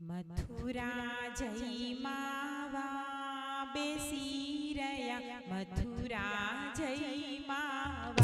મથુરા જઈ માવા બેસી રહ્યા. મથુરા જઈ માવા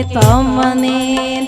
તમને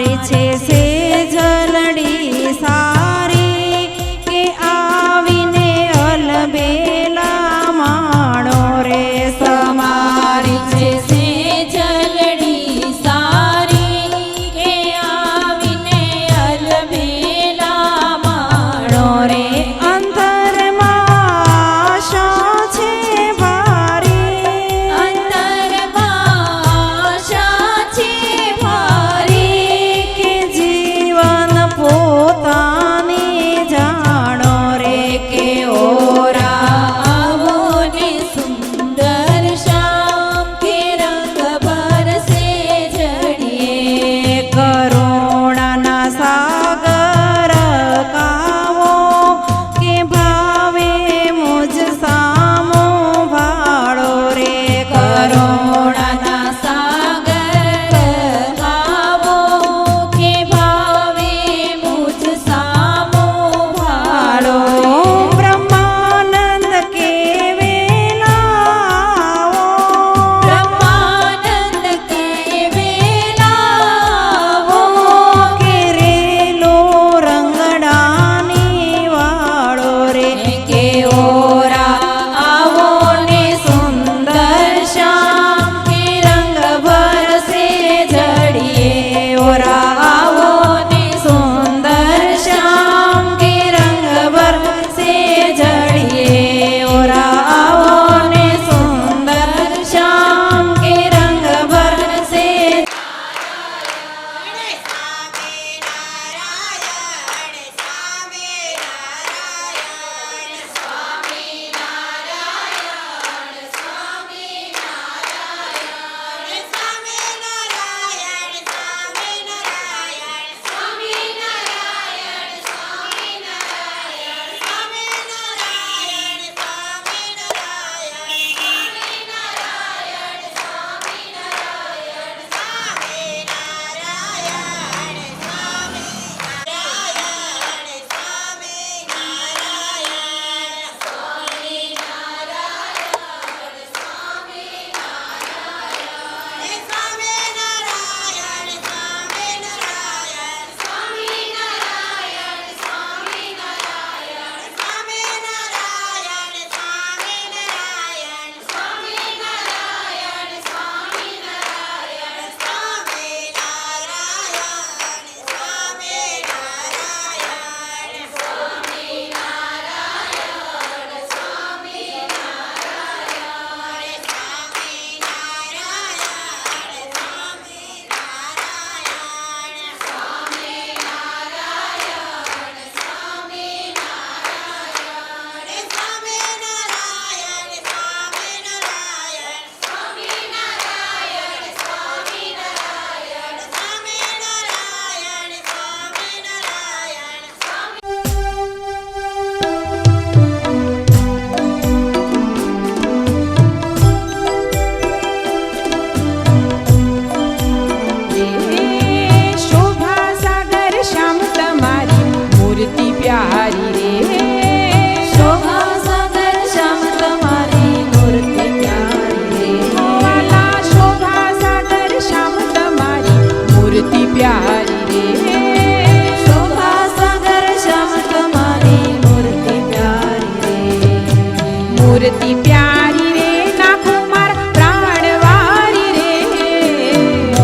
મારે છે સે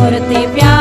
por ti, piano.